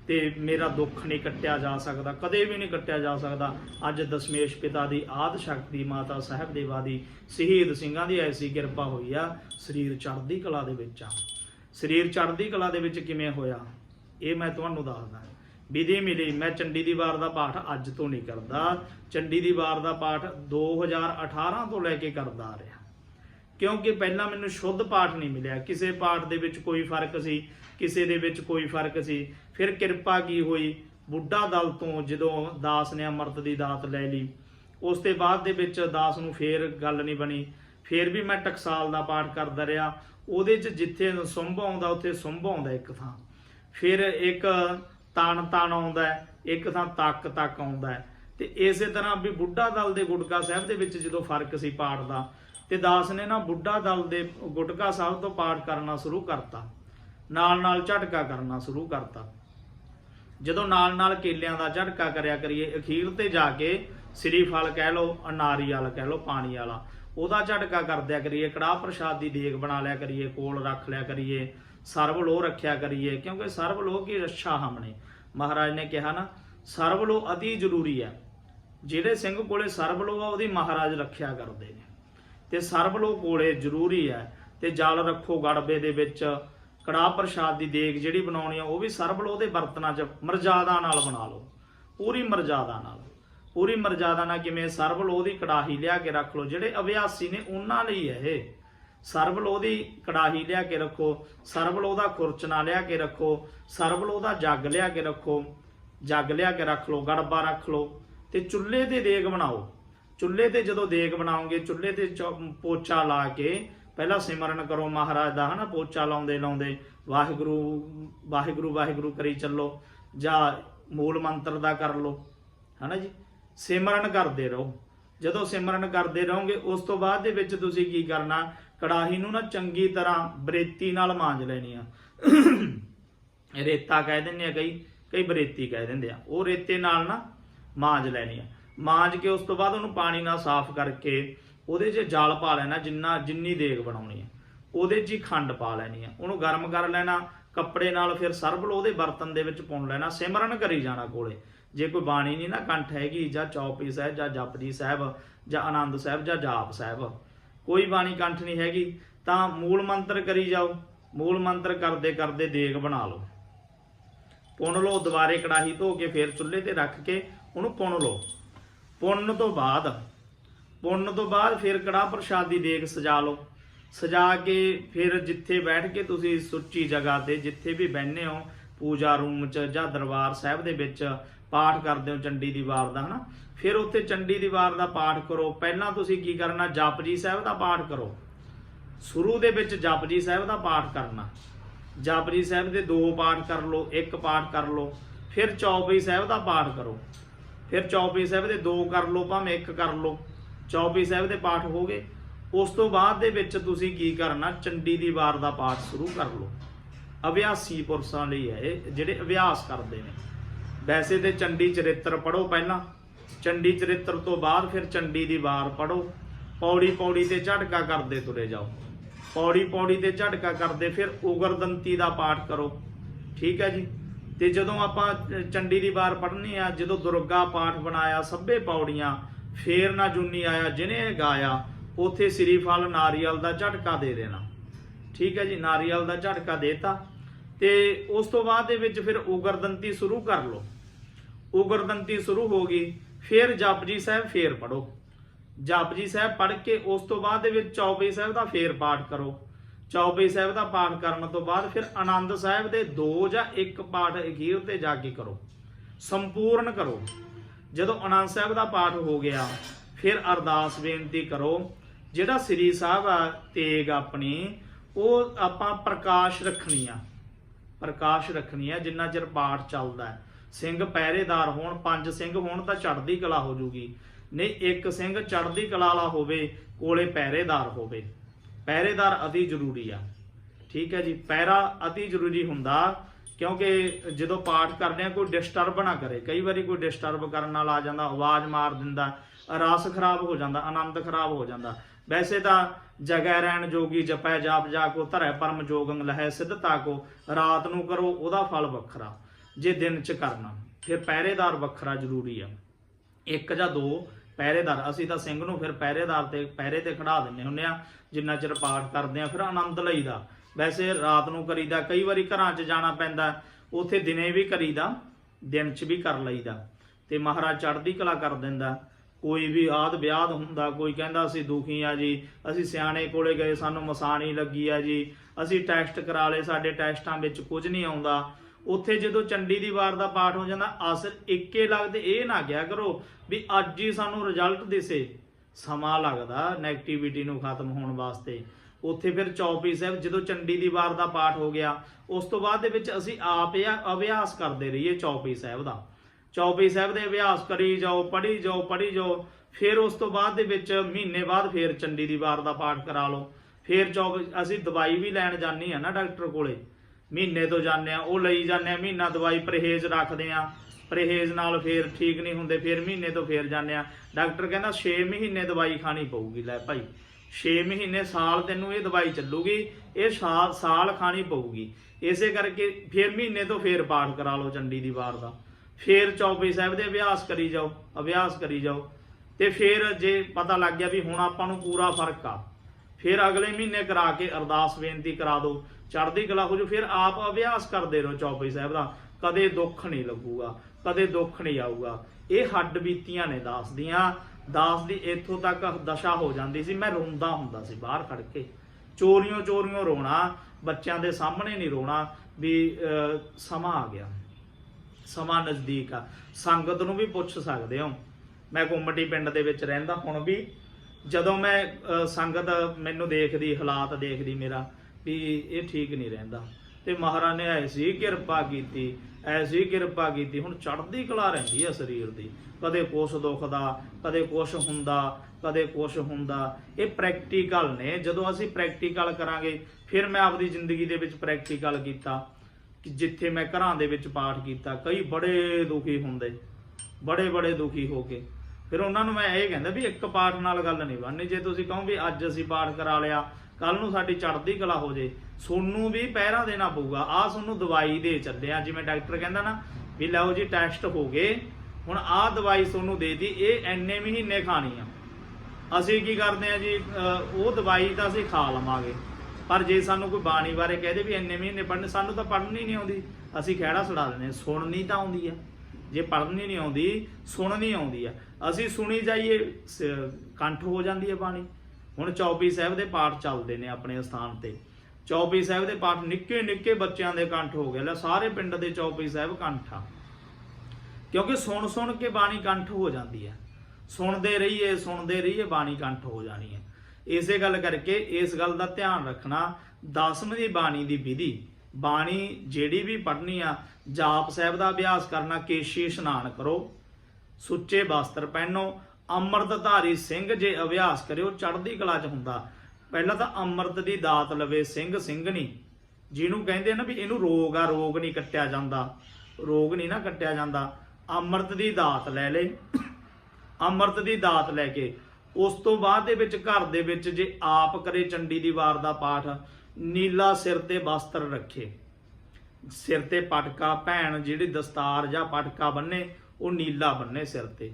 S1: ਤੇ ਮੇਰਾ ਦੁੱਖ ਨਹੀਂ ਕੱਟਿਆ ਜਾ ਸਕਦਾ, ਕਦੇ ਵੀ ਨਹੀਂ ਕੱਟਿਆ ਜਾ ਸਕਦਾ। ਅੱਜ ਦਸ਼ਮੇਸ਼ ਪਿਤਾ ਦੀ ਆਦ ਸ਼ਕਤੀ ਮਾਤਾ ਸਾਹਿਬ ਦੇਵਾ ਦੀ ਸ਼ਹੀਦ ਸਿੰਘਾਂ ਦੀ ਐਸੀ ਕਿਰਪਾ ਹੋਈ ਆ, ਸਰੀਰ ਚੜ੍ਹਦੀ ਕਲਾ ਦੇ ਵਿੱਚ ਆ। ਸਰੀਰ ਚੜ੍ਹਦੀ ਕਲਾ ਦੇ ਵਿੱਚ ਕਿਵੇਂ ਹੋਇਆ? ਇਹ ਮੈਂ ਤੁਹਾਨੂੰ ਦੱਸਦਾ। ਵਿਧੀ ਮਿਲੀ। ਮੈਂ ਚੰਡੀ ਦੀ ਵਾਰ ਦਾ ਪਾਠ ਅੱਜ ਤੋਂ ਨਹੀਂ ਕਰਦਾ। ਚੰਡੀ ਦੀ ਵਾਰ ਦਾ ਪਾਠ 2018 ਤੋਂ ਲੈ ਕੇ ਕਰਦਾ ਆ ਰਿਹਾ। ਕਿਉਂਕਿ ਪਹਿਲਾਂ ਮੈਨੂੰ ਸ਼ੁੱਧ ਪਾਠ ਨਹੀਂ ਮਿਲਿਆ। ਕਿਸੇ ਪਾਠ ਦੇ ਵਿੱਚ ਕੋਈ ਫ਼ਰਕ ਸੀ, ਕਿਸੇ ਦੇ ਵਿੱਚ ਕੋਈ ਫ਼ਰਕ ਸੀ। ਫਿਰ ਕਿਰਪਾ ਕੀ ਹੋਈ? ਬੁੱਢਾ ਦਲ ਤੋਂ ਜਦੋਂ ਦਾਸ ਨੇ ਅੰਮ੍ਰਿਤ ਦੀ ਦਾਤ ਲੈ ਲਈ, ਉਸ ਤੋਂ ਬਾਅਦ ਦੇ ਵਿੱਚ ਦਾਸ ਨੂੰ ਫੇਰ ਗੱਲ ਨਹੀਂ ਬਣੀ। ਫੇਰ ਵੀ ਮੈਂ ਟਕਸਾਲ ਦਾ ਪਾਠ ਕਰਦਾ ਰਿਹਾ। ਉਹਦੇ 'ਚ ਜਿੱਥੇ ਸੁੰਭ ਆਉਂਦਾ, ਉੱਥੇ ਸੁੰਭ ਆਉਂਦਾ ਇੱਕ ਥਾਂ। ਫਿਰ ਇੱਕ ਤਣ ਤਣ ਆਉਂਦਾ ਇੱਕ ਥਾਂ ਤੱਕ ਤੱਕ ਆਉਂਦਾ ਤੇ ਇਸੇ ਤਰ੍ਹਾਂ ਵੀ ਬੁੱਢਾ ਦਲ ਦੇ ਗੁਟਕਾ ਸਾਹਿਬ ਦੇ ਵਿੱਚ ਜਦੋਂ ਫ਼ਰਕ ਸੀ ਪਾਠ ਦਾ, ਤੇ ਦਾਸ ਨੇ ਨਾ ਬੁੱਢਾ ਦਲ ਦੇ ਗੁਟਕਾ ਸਾਹਿਬ ਤੋਂ ਪਾਠ ਕਰਨਾ ਸ਼ੁਰੂ ਕਰਤਾ। ਨਾਲ ਨਾਲ ਝਟਕਾ ਕਰਨਾ ਸ਼ੁਰੂ ਕਰਤਾ। ਜਦੋਂ ਨਾਲ ਨਾਲ ਕੇਲਿਆਂ ਦਾ ਝਟਕਾ ਕਰਿਆ ਕਰੀਏ, ਅਖੀਰ ਤੇ ਜਾ ਕੇ ਸ੍ਰੀ ਫਲ ਕਹਿ ਲਓ, ਅਨਾਰੀ ਵਾਲਾ ਕਹਿ ਲਓ, ਪਾਣੀ ਵਾਲਾ, ਉਹਦਾ ਝਟਕਾ ਕਰਦਿਆ ਕਰੀਏ, ਕੜਾਹ ਪ੍ਰਸ਼ਾਦ ਦੀ ਦੇਗ ਬਣਾ ਲਿਆ ਕਰੀਏ, ਕੋਲ ਰੱਖ ਲਿਆ ਕਰੀਏ ਸਰਬ ਲੋ ਰੱਖਿਆ ਕਰੀਏ, ਕਿਉਂਕਿ ਸਰਬ ਲੋ ਕੀ ਰੱਛਾ ਹਮਨੇ ਮਹਾਰਾਜ ਨੇ ਕਿਹਾ ਨਾ ਸਰਬ ਲੋ ਅਤੀ ਜ਼ਰੂਰੀ ਹੈ। ਜਿਹੜੇ ਸਿੰਘ ਕੋਲੇ ਸਰਬ ਲੋ ਆ, ਉਹਦੀ ਮਹਾਰਾਜ ਰੱਖਿਆ ਕਰਦੇ ਨੇ। ਤੇ ਸਰਬ ਲੋ ਕੋਲੇ ਜ਼ਰੂਰੀ ਹੈ, ਤੇ ਜਲ ਰੱਖੋ ਗੜਬੇ ਦੇ ਵਿੱਚ। ਕੜਾਹ ਪ੍ਰਸ਼ਾਦ ਦੀ ਦੇਗ ਜਿਹੜੀ ਬਣਾਉਣੀ ਆ, ਉਹ ਵੀ ਸਰਬ ਲੋ ਦੇ ਬਰਤਨਾਂ 'ਚ ਮਰਜ਼ਾਦਾ ਨਾਲ ਬਣਾ ਲਓ। ਪੂਰੀ ਮਰਜ਼ਾਦਾ ਨਾਲ। ਪੂਰੀ ਮਰਜ਼ਾਦਾ ਨਾਲ ਕਿਵੇਂ? ਸਰਬ ਲੋ ਦੀ ਕੜਾਹੀ ਲਿਆ ਕੇ ਰੱਖ ਲਓ। ਜਿਹੜੇ ਅਭਿਆਸੀ ਨੇ, ਉਹਨਾਂ ਲਈ ਹੈ ਇਹ। ਸਰਬ ਲੋ ਦੀ ਕੜਾਹੀ ਲਿਆ ਕੇ ਰੱਖੋ ਸਰਬ ਲੋ ਦਾ ਖੁਰਚਣਾ ਲਿਆ ਕੇ ਰੱਖੋ ਸਰਬ ਲੋ ਦਾ ਜੱਗ ਲਿਆ ਕੇ ਰੱਖੋ, ਜੱਗ ਲਿਆ ਕੇ ਰੱਖ ਲਓ, ਗੜਬਾ ਰੱਖ ਲਓ ਤੇ ਚੁੱਲ੍ਹੇ ਤੇ ਦੇਗ ਬਣਾਓ। ਚੁੱਲ੍ਹੇ ਤੇ ਜਦੋਂ ਦੇਗ ਬਣਾਓਗੇ, ਚੁੱਲ੍ਹੇ ਤੇ ਚੌ- ਪੋਚਾ ਲਾ ਕੇ ਪਹਿਲਾਂ ਸਿਮਰਨ ਕਰੋ ਮਹਾਰਾਜ ਦਾ, ਹਨਾ, ਪੋਚਾ ਲਾਉਂਦੇ ਲਾਉਂਦੇ, ਵਾਹਿਗੁਰੂ ਵਾਹਿਗੁਰੂ ਵਾਹਿਗੁਰੂ ਕਰੀ ਚੱਲੋ, ਜਾਂ ਮੂਲ ਮੰਤਰ ਦਾ ਕਰ ਲਓ, ਹਨਾ ਜੀ? ਸਿਮਰਨ ਕਰਦੇ ਰਹੋ। ਜਦੋਂ ਸਿਮਰਨ ਕਰਦੇ ਰਹੋਗੇ, ਉਸ ਤੋਂ ਬਾਅਦ ਦੇ ਵਿੱਚ ਤੁਸੀਂ ਕੀ ਕਰਨਾ? ਕੜਾਹੀ ਨੂੰ ਨਾ ਚੰਗੀ ਤਰ੍ਹਾਂ ਬਰੇਤੀ ਨਾਲ ਮਾਂਜ ਲੈਣੀ ਆ। ਰੇਤਾ ਕਹਿ ਦਿੰਦੇ ਆ ਕਈ ਕਈ ਬਰੇਤੀ ਕਹਿ ਦਿੰਦੇ ਆ। ਉਹ ਰੇਤੇ ਨਾਲ ਨਾ ਮਾਂਜ ਲੈਣੀ ਆ। ਮਾਂਜ ਕੇ ਉਸ ਤੋਂ ਬਾਅਦ ਉਹਨੂੰ ਪਾਣੀ ਨਾਲ ਸਾਫ਼ ਕਰਕੇ ਉਹਦੇ 'ਚ ਜਲ ਪਾ ਲੈਣਾ, ਜਿੰਨਾ, ਜਿੰਨੀ ਦੇਗ ਬਣਾਉਣੀ ਆ। ਉਹਦੇ 'ਚ ਹੀ ਖੰਡ ਪਾ ਲੈਣੀ ਆ। ਉਹਨੂੰ ਗਰਮ ਕਰ ਲੈਣਾ, ਕੱਪੜੇ ਨਾਲ ਫਿਰ ਸਰਬਲ ਉਹਦੇ ਬਰਤਨ ਦੇ ਵਿੱਚ ਪਾਉਣ ਲੈਣਾ। ਸਿਮਰਨ ਕਰੀ ਜਾਣਾ ਕੋਲੇ। ਜੇ ਕੋਈ ਬਾਣੀ ਨਹੀਂ ਨਾ ਕੰਠ ਹੈਗੀ, ਜਾਂ ਚੌਪੀ ਸਾਹਿਬ, ਜਾਂ ਜਪਜੀ ਸਾਹਿਬ, ਜਾਂ ਆਨੰਦ ਸਾਹਿਬ, ਜਾਂ ਜਾਪ ਸਾਹਿਬ, ਕੋਈ ਬਾਣੀ ਕੰਠ ਨਹੀਂ ਹੈਗੀ, ਤਾਂ ਮੂਲ ਮੰਤਰ ਕਰੀ ਜਾਓ। ਮੂਲ ਮੰਤਰ ਕਰਦੇ ਕਰਦੇ ਦੇਗ ਬਣਾ ਲਓ। ਪੁੰਨ ਲਓ, ਦੁਬਾਰੇ ਕੜਾਹੀ ਧੋ ਕੇ ਫਿਰ ਚੁੱਲ੍ਹੇ ਤੇ ਰੱਖ ਕੇ ਉਹਨੂੰ ਪੁੰਨ ਲਓ। ਪੁੰਨ ਤੋਂ ਬਾਅਦ, ਪੁੰਨ ਤੋਂ ਬਾਅਦ ਫਿਰ ਕੜਾਹ ਪ੍ਰਸ਼ਾਦ ਦੀ ਦੇਗ ਸਜਾ ਲਓ। ਸਜਾ ਕੇ ਫਿਰ ਜਿੱਥੇ ਬੈਠ ਕੇ ਤੁਸੀਂ ਸੁੱਚੀ ਜਗ੍ਹਾ ਤੇ ਜਿੱਥੇ ਵੀ ਬੈਠੇ ਹੋ, ਪੂਜਾ ਰੂਮ 'ਚ ਜਾਂ ਦਰਬਾਰ ਸਾਹਿਬ ਦੇ ਵਿੱਚ ਪਾਠ ਕਰਦੇ ਹੋ ਚੰਡੀ ਦੀ ਵਾਰ ਦਾ, ਹਨਾ? ਫਿਰ ਉੱਥੇ ਚੰਡੀ ਦੀ ਵਾਰ ਦਾ ਪਾਠ ਕਰੋ। ਪਹਿਲਾਂ ਤੁਸੀਂ ਕੀ ਕਰਨਾ? ਜਪਜੀ ਸਾਹਿਬ ਦਾ ਪਾਠ ਕਰੋ। ਸ਼ੁਰੂ ਦੇ ਵਿੱਚ ਜਪਜੀ ਸਾਹਿਬ ਦਾ ਪਾਠ ਕਰਨਾ। ਜਪਜੀ ਸਾਹਿਬ ਦੇ ਦੋ ਪਾਠ ਕਰ ਲਓ, ਇੱਕ ਪਾਠ ਕਰ ਲਓ, ਫਿਰ ਚੌਪਈ ਸਾਹਿਬ ਦਾ ਪਾਠ ਕਰੋ। ਫਿਰ ਚੌਪਈ ਸਾਹਿਬ ਦੇ ਦੋ ਕਰ ਲਓ, ਭਾਵੇਂ ਇੱਕ ਕਰ ਲਓ। ਚੌਪਈ ਸਾਹਿਬ ਦੇ ਪਾਠ ਹੋ ਗਏ। ਉਸ ਤੋਂ ਬਾਅਦ ਦੇ ਵਿੱਚ ਤੁਸੀਂ ਕੀ ਕਰਨਾ? ਚੰਡੀ ਦੀ ਵਾਰ ਦਾ ਪਾਠ ਸ਼ੁਰੂ ਕਰ ਲਓ। ਅਭਿਆਸੀ ਪੁਰਸ਼ਾਂ ਲਈ ਹੈ ਇਹ, ਜਿਹੜੇ ਅਭਿਆਸ ਕਰਦੇ ਨੇ। ਵੈਸੇ ਤੇ ਚੰਡੀ ਚਰਿੱਤਰ ਪੜੋ ਪਹਿਲਾਂ। ਚੰਡੀ ਚਰਿੱਤਰ ਤੋਂ ਬਾਅਦ ਫਿਰ ਚੰਡੀ ਦੀ ਵਾਰ ਪੜੋ ਪੌੜੀ ਪੌੜੀ ਤੇ ਝਟਕਾ ਕਰਦੇ ਤੁਰੇ ਜਾਓ। ਪੌੜੀ ਪੌੜੀ ਤੇ ਝਟਕਾ ਕਰਦੇ ਫਿਰ ਉਗਰਦੰਤੀ ਦਾ ਪਾਠ ਕਰੋ। ਠੀਕ ਹੈ ਜੀ? ਤੇ ਜਦੋਂ ਆਪਾਂ ਚੰਡੀ ਦੀ ਵਾਰ ਪੜ੍ਹਨੀ ਆ, ਜਦੋਂ ਦੁਰਗਾ ਪਾਠ ਬਣਾਇਆ ਸਭੇ ਪੌੜੀਆਂ, ਫੇਰ ਨਾ ਜੁਨੀ ਆਇਆ ਜਿਹਨੇ ਗਾਇਆ, ਉਥੇ ਸ੍ਰੀ ਫਲ ਨਾਰੀਅਲ ਦਾ ਝਟਕਾ ਦੇ ਦੇਣਾ। ਠੀਕ ਹੈ ਜੀ? ਨਾਰੀਅਲ ਦਾ ਝਟਕਾ ਦੇਤਾ। ਤੇ ਉਸ ਤੋਂ ਬਾਅਦ ਦੇ ਵਿੱਚ ਫਿਰ ਉਗਰਦੰਤੀ ਸ਼ੁਰੂ ਕਰ ਲਓ। ਉਗਰਦੰਤੀ ਸ਼ੁਰੂ ਹੋ ਗਈ, ਫਿਰ ਜਪਜੀ ਸਾਹਿਬ ਫੇਰ ਪੜੋ ਜਪਜੀ ਸਾਹਿਬ ਪੜ੍ਹ ਕੇ ਉਸ ਤੋਂ ਬਾਅਦ ਦੇ ਵਿੱਚ ਚੌਪਈ ਸਾਹਿਬ ਦਾ ਫੇਰ ਪਾਠ ਕਰੋ। ਚੌਪਈ ਸਾਹਿਬ ਦਾ ਪਾਠ ਕਰਨ ਤੋਂ ਬਾਅਦ ਫਿਰ ਆਨੰਦ ਸਾਹਿਬ ਦੇ ਦੋ ਜਾਂ ਇੱਕ ਪਾਠ ਅਖੀਰ ਤੇ ਜਾ ਕੇ ਕਰੋ। ਸੰਪੂਰਨ ਕਰੋ। ਜਦੋਂ ਆਨੰਦ ਸਾਹਿਬ ਦਾ ਪਾਠ ਹੋ ਗਿਆ, ਫਿਰ ਅਰਦਾਸ ਬੇਨਤੀ ਕਰੋ, ਜਿਹੜਾ ਸ੍ਰੀ ਸਾਹਿਬ ਆ, ਤੇਗ ਆਪਣੀ, ਉਹ ਆਪਾਂ ਪ੍ਰਕਾਸ਼ ਰੱਖਣੀ ਆ। ਪ੍ਰਕਾਸ਼ ਰੱਖਣੀ ਹੈ ਜਿੰਨਾ ਚਿਰ ਪਾਠ ਚੱਲਦਾ ਹੈ। ਸਿੰਘ ਪਹਿਰੇਦਾਰ ਹੋਣ, ਪੰਜ ਸਿੰਘ ਹੋਣ ਤਾਂ ਚੜ੍ਹਦੀ ਕਲਾ ਹੋ ਜੂਗੀ। ਨਹੀਂ, ਇੱਕ ਸਿੰਘ ਚੜ੍ਹਦੀ ਕਲਾ ਵਾਲਾ ਹੋਵੇ, ਕੋਲੇ ਪਹਿਰੇਦਾਰ ਹੋਵੇ। ਪਹਿਰੇਦਾਰ ਅਤੀ ਜ਼ਰੂਰੀ ਆ। ਠੀਕ ਹੈ ਜੀ, ਪਹਿਰਾ ਅਤੀ ਜ਼ਰੂਰੀ ਹੁੰਦਾ ਕਿਉਂਕਿ ਜਦੋਂ ਪਾਠ ਕਰਦੇ ਆ, ਕੋਈ ਡਿਸਟਰਬ ਨਾ ਕਰੇ। ਕਈ ਵਾਰੀ ਕੋਈ ਡਿਸਟਰਬ ਕਰਨ ਨਾਲ ਆ ਜਾਂਦਾ, ਆਵਾਜ਼ ਮਾਰ ਦਿੰਦਾ, ਰਸ ਖਰਾਬ ਹੋ ਜਾਂਦਾ, ਆਨੰਦ ਖਰਾਬ ਹੋ ਜਾਂਦਾ। ਵੈਸੇ ਤਾਂ ਜਗੈ ਰਹਿਣ ਜੋਗੀ ਜਪੈ ਜਾਪ ਜਾ ਕੋ ਧਰੈ ਪਰਮ ਜੋਗੰ ਲਹੈ ਸਿੱਧਤਾ ਕੋ ਰਾਤ ਨੂੰ ਕਰੋ, ਉਹਦਾ ਫਲ ਵੱਖਰਾ। ਜੇ ਦਿਨ ਚ ਕਰਨਾ। ਫਿਰ ਪਹਿਰੇਦਾਰ ਵੱਖਰਾ ਜ਼ਰੂਰੀ ਆ। ਇੱਕ ਜਾਂ ਦੋ ਪਹਿਰੇਦਾਰ। ਅਸੀਂ ਤਾਂ ਸਿੰਘ ਨੂੰ ਫਿਰ ਪਹਿਰੇਦਾਰ ਤੇ, ਪਹਿਰੇ ਤੇ ਖੜਾ ਦਿੰਨੇ ਹੁੰਨੇ ਆ। ਜਿੰਨਾ ਚਿਰ ਪਾਠ ਕਰਦੇ ਆ, ਫਿਰ ਆਨੰਦ ਲਈਦਾ। ਵੈਸੇ ਰਾਤ ਨੂੰ ਕਰੀਦਾ, ਕਈ ਵਾਰੀ ਘਰਾਂ 'ਚ ਜਾਣਾ ਪੈਂਦਾ। ਉੱਥੇ ਦਿਨੇ ਵੀ ਕਰੀਦਾ, ਦਿਨ 'ਚ ਵੀ ਕਰ ਲਈਦਾ। ਤੇ ਮਹਾਰਾਜ ਚੜ੍ਹਦੀ ਕਲਾ ਕਰ ਦਿੰਦਾ। ਕੋਈ ਵੀ ਆਦ ਵਿਆਦ ਹੁੰਦਾ, ਕੋਈ ਕਹਿੰਦਾ, ਅਸੀਂ ਦੁਖੀ ਆ ਜੀ। ਅਸੀਂ ਸਿਆਣੇ ਕੋਲੇ ਗਏ, ਸਾਨੂੰ ਮਸਾਣੀ ਲੱਗੀ ਆ ਜੀ। ਅਸੀਂ ਟੈਸਟ ਕਰਾ ਲਏ, ਸਾਡੇ ਟੈਸਟਾਂ ਵਿੱਚ ਕੁਝ ਨਹੀਂ ਆਉਂਦਾ। ਉੱਥੇ ਜਦੋਂ ਚੰਡੀ ਦੀ ਵਾਰ ਦਾ ਪਾਠ ਹੋ ਜਾਂਦਾ ਅਸਰ ਇੱਕੇ ਲੱਗਦੇ, ਇਹ ਨਾ ਕਿਹਾ ਕਰੋ ਵੀ ਅੱਜ ਹੀ ਸਾਨੂੰ ਰਿਜ਼ਲਟ ਦਿਸੇ। ਸਮਾਂ ਲੱਗਦਾ 네ਗੇਟਿਵਿਟੀ ਨੂੰ ਖਤਮ ਹੋਣ ਵਾਸਤੇ। ਉੱਥੇ ਫਿਰ ਚੌਪੀ ਸਾਹਿਬ ਜਦੋਂ ਚੰਡੀ ਦੀ ਵਾਰ ਦਾ ਪਾਠ ਹੋ ਗਿਆ, ਉਸ ਤੋਂ ਬਾਅਦ ਦੇ ਵਿੱਚ ਅਸੀਂ ਆਪ ਇਹ ਅਭਿਆਸ ਕਰਦੇ ਰਹੀਏ ਚੌਪੀ ਸਾਹਿਬ ਦਾ। ਚੌਪੀ ਸਾਹਿਬ ਦੇ ਅਭਿਆਸ ਕਰੀ ਜਾਓ, ਪੜ੍ਹੀ ਜਾਓ ਪੜ੍ਹੀ ਜਾਓ, ਫਿਰ ਉਸ ਤੋਂ ਬਾਅਦ ਦੇ ਵਿੱਚ ਮਹੀਨੇ ਬਾਅਦ ਫਿਰ ਚੰਡੀ ਦੀ ਵਾਰ ਦਾ ਪਾਠ ਕਰਾ ਲਓ। ਫਿਰ ਚੌਪ, ਅਸੀਂ ਦਵਾਈ ਵੀ ਲੈਣ ਜਾਂਦੇ ਆ ਨਾ ਡਾਕਟਰ ਕੋਲੇ। ਮਹੀਨੇ ਤੋਂ ਜਾਂਦੇ ਆ ਉਹ ਲਈ ਜਾਂਦੇ ਆ ਮਹੀਨਾ ਦਵਾਈ ਪਰਹੇਜ਼ ਰੱਖਦੇ ਆ ਪਰਹੇਜ਼ ਨਾਲ ਫਿਰ ਠੀਕ ਨਹੀਂ ਹੁੰਦੇ, ਫਿਰ ਮਹੀਨੇ ਤੋਂ ਫਿਰ ਜਾਂਦੇ ਆ ਡਾਕਟਰ ਕਹਿੰਦਾ 6 ਮਹੀਨੇ ਦਵਾਈ ਖਾਣੀ ਪਊਗੀ, ਲੈ ਭਾਈ। 6 ਮਹੀਨੇ ਸਾਲ ਤੈਨੂੰ ਇਹ ਦਵਾਈ ਚੱਲੂਗੀ, ਇਹ ਸਾਲ ਸਾਲ ਖਾਣੀ ਪਊਗੀ। ਇਸੇ ਕਰਕੇ ਫਿਰ ਮਹੀਨੇ ਤੋਂ ਫਿਰ ਪਾਠ ਕਰਾ ਲਓ ਚੰਡੀ ਦੀ ਵਾਰ ਦਾ। ਫੇਰ ਚੌਪਈ ਸਾਹਿਬ ਦੇ ਅਭਿਆਸ ਕਰੀ ਜਾਓ, ਅਭਿਆਸ ਕਰੀ ਜਾਓ। ਤੇ ਫੇਰ ਜੇ ਪਤਾ ਲੱਗ ਗਿਆ ਵੀ ਹੁਣ ਆਪਾਂ ਨੂੰ ਪੂਰਾ ਫ਼ਰਕ ਆ, ਫਿਰ ਅਗਲੇ ਮਹੀਨੇ ਕਰਾ ਕੇ ਅਰਦਾਸ ਬੇਨਤੀ ਕਰਾ ਦਿਓ। ਚੜ੍ਹਦੀ ਕਲਾ ਹੋ ਜੂ ਫਿਰ ਆਪ ਅਭਿਆਸ ਕਰਦੇ ਰਹੋ ਚੌਪਈ ਸਾਹਿਬ ਦਾ। ਕਦੇ ਦੁੱਖ ਨਹੀਂ ਲੱਗੂਗਾ ਕਦੇ ਦੁੱਖ ਨਹੀਂ ਆਊਗਾ। ਇਹ ਹੱਡ ਬੀਤੀਆਂ ਨੇ ਦਾਸ ਦੀਆਂ। ਦਾਸ ਦੀ ਇੱਥੋਂ ਤੱਕ ਦਸ਼ਾ ਹੋ ਜਾਂਦੀ ਸੀ ਮੈਂ ਰੋਂਦਾ ਹੁੰਦਾ ਸੀ ਬਾਹਰ ਖੜ ਕੇ। ਚੋਰੀਆਂ ਚੋਰੀਆਂ ਰੋਣਾ ਬੱਚਿਆਂ ਦੇ ਸਾਹਮਣੇ ਨਹੀਂ ਰੋਣਾ ਵੀ ਅਹ, ਸਮਾਂ ਆ ਗਿਆ। ਸਮਾਂ ਨਜ਼ਦੀਕ ਆ। ਸੰਗਤ ਨੂੰ ਵੀ ਪੁੱਛ ਸਕਦੇ ਹੋ। ਮੈਂ ਗੁੰਮਟੀ ਪਿੰਡ ਦੇ ਵਿੱਚ ਰਹਿੰਦਾ ਹੁਣ ਵੀ ਜਦੋਂ ਮੈਂ ਅਹ, ਸੰਗਤ ਮੈਨੂੰ ਦੇਖਦੀ ਹਾਲਾਤ ਦੇਖਦੀ ਮੇਰਾ ਵੀ ਇਹ ਠੀਕ ਨਹੀਂ ਰਹਿੰਦਾ। ਤੇ ਮਹਾਰਾਜ ਨੇ ਐਸੀ ਕਿਰਪਾ ਕੀਤੀ, ਐਸੀ ਕਿਰਪਾ ਕੀਤੀ। ਹੁਣ ਚੜਦੀ ਕਲਾ ਰਹਿੰਦੀ ਆ ਸਰੀਰ ਦੀ। ਕਦੇ ਕੁਛ ਦੁਖਦਾ, ਕਦੇ ਕੁਛ ਹੁੰਦਾ, ਕਦੇ ਕੁਛ ਹੁੰਦਾ। ਇਹ ਪ੍ਰੈਕਟੀਕਲ ਨੇ। ਜਦੋਂ ਅਸੀਂ ਪ੍ਰੈਕਟੀਕਲ ਕਰਾਂਗੇ, ਫਿਰ ਮੈਂ ਆਪਦੀ ਜ਼ਿੰਦਗੀ ਦੇ ਵਿੱਚ ਪ੍ਰੈਕਟੀਕਲ ਕੀਤਾ। ਜਿੱਥੇ ਮੈਂ ਘਰਾਂ ਦੇ ਵਿੱਚ ਪਾਠ ਕੀਤਾ, ਕਈ ਬੜੇ ਦੁਖੀ ਹੁੰਦੇ, ਬੜੇ ਬੜੇ ਦੁਖੀ ਹੋ ਕੇ। ਫਿਰ ਉਹਨਾਂ ਨੂੰ ਮੈਂ ਇਹ ਕਹਿੰਦਾ ਵੀ ਇੱਕ ਪਾਠ ਨਾਲ ਗੱਲ ਨਹੀਂ ਬਣਨੀ। ਜੇ ਤੁਸੀਂ ਕਹੋ ਵੀ ਅੱਜ ਅਸੀਂ ਪਾਠ ਕਰਾ ਲਿਆ ਕੱਲ ਨੂੰ ਸਾਡੀ ਚੜ੍ਹਦੀ ਕਲਾ ਹੋ ਜੇ, ਸੋਨੂੰ ਵੀ ਪਹਿਰਾ ਦੇਣਾ ਪਊਗਾ। ਆ ਸੋਨੂੰ ਦਵਾਈ ਦੇ ਚੱਲਿਆ ਜਿਵੇਂ ਡਾਕਟਰ ਕਹਿੰਦਾ ਨਾ ਵੀ ਲਓ ਜੀ ਟੈਸਟ ਹੋ ਗਏ, ਹੁਣ ਆਹ ਦਵਾਈ ਸੋਨੂੰ ਦੇ ਦੀ ਇਹ ਐਨੇ ਮਹੀਨੇ ਖਾਣੀ ਆ। ਅਸੀਂ ਕੀ ਕਰਦੇ ਆ ਜੀ ਉਹ ਦਵਾਈ ਤਾਂ ਅਸੀਂ ਖਾ ਲਵਾਂਗੇ, ਪਰ ਜੇ ਸਾਨੂੰ ਕੋਈ ਬਾਣੀ ਬਾਰੇ ਕਹਦੇ ਵੀ ਇੰਨੇ ਮਹੀਨੇ ਪੜ੍ਹਨੇ, ਸਾਨੂੰ ਤਾਂ ਪੜ੍ਹਨੀ ਨਹੀਂ ਆਉਂਦੀ। ਅਸੀਂ ਖਹਿੜਾ ਸੁਣਾ ਦਿੰਦੇ ਹਾਂ। ਸੁਣਨੀ ਤਾਂ ਆਉਂਦੀ ਆ। ਜੇ ਪੜ੍ਹਨੀ ਨਹੀਂ ਆਉਂਦੀ ਸੁਣਨੀ ਆਉਂਦੀ ਆ। ਅਸੀਂ ਸੁਣੀ ਜਾਈਏ, ਸ- ਕੰਠ ਹੋ ਜਾਂਦੀ ਹੈ ਬਾਣੀ। ਹੁਣ ਚੌਪੀ ਸਾਹਿਬ ਦੇ ਪਾਠ ਚੱਲਦੇ ਨੇ ਆਪਣੇ ਸਥਾਨ ਤੇ। ਚੌਪੀ ਸਾਹਿਬ ਦੇ ਪਾਠ ਨਿੱਕੇ ਨਿੱਕੇ ਬੱਚਿਆਂ ਦੇ ਕੰਠ ਹੋ ਗਏ। ਲੈ ਸਾਰੇ ਪਿੰਡ ਦੇ ਚੌਪੀ ਸਾਹਿਬ ਕੰਠ ਕਿਉਂਕਿ ਸੁਣ ਸੁਣ ਕੇ ਬਾਣੀ ਕੰਠ ਹੋ ਜਾਂਦੀ ਹੈ। ਸੁਣਦੇ ਰਹੀਏ ਸੁਣਦੇ ਰਹੀਏ, ਬਾਣੀ ਕੰਠ ਹੋ ਜਾਣੀ ਹੈ। ਇਸੇ ਗੱਲ ਕਰਕੇ ਇਸ ਗੱਲ ਦਾ ਧਿਆਨ ਰੱਖਣਾ ਦਸਮ ਦੀ ਬਾਣੀ ਦੀ ਵਿਧੀ। ਬਾਣੀ ਜਿਹੜੀ ਵੀ ਪੜ੍ਹਨੀ ਆ, ਜਾਪ ਸਾਹਿਬ ਦਾ ਅਭਿਆਸ ਕਰਨਾ, ਕੇਸ਼ੀ ਇਸ਼ਨਾਨ ਕਰੋ। ਸੁੱਚੇ ਵਸਤਰ ਪਹਿਨੋ ਅੰਮ੍ਰਿਤਧਾਰੀ ਸਿੰਘ ਜੇ ਅਭਿਆਸ ਕਰਿਓ, ਚੜ੍ਹਦੀ ਕਲਾ 'ਚ ਹੁੰਦਾ। ਪਹਿਲਾਂ ਤਾਂ ਅੰਮ੍ਰਿਤ ਦੀ ਦਾਤ ਲਵੇ, ਸਿੰਘ ਸਿੰਘਣੀ ਜਿਹਨੂੰ ਕਹਿੰਦੇ ਨਾ ਵੀ ਇਹਨੂੰ ਰੋਗ ਆ, ਰੋਗ ਨਹੀਂ ਕੱਟਿਆ ਜਾਂਦਾ। ਰੋਗ ਨਹੀਂ ਨਾ ਕੱਟਿਆ ਜਾਂਦਾ। ਅੰਮ੍ਰਿਤ ਦੀ ਦਾਤ ਲੈ ਲੇ ਅੰਮ੍ਰਿਤ ਦੀ ਦਾਤ ਲੈ ਕੇ ਉਸ ਤੋਂ ਬਾਅਦ ਦੇ ਵਿੱਚ ਘਰ ਦੇ ਵਿੱਚ ਜੇ ਆਪ ਕਰੇ ਚੰਡੀ ਦੀ ਵਾਰ ਦਾ ਪਾਠ, ਨੀਲਾ ਸਿਰ ਤੇ ਵਸਤਰ ਰੱਖੇ। ਸਿਰ ਤੇ ਪਟਕਾ, ਭੈਣ ਜਿਹੜੀ ਦਸਤਾਰ ਜਾਂ ਪਟਕਾ ਬੰਨੇ, ਉਹ ਨੀਲਾ ਬੰਨੇ ਸਿਰ ਤੇ।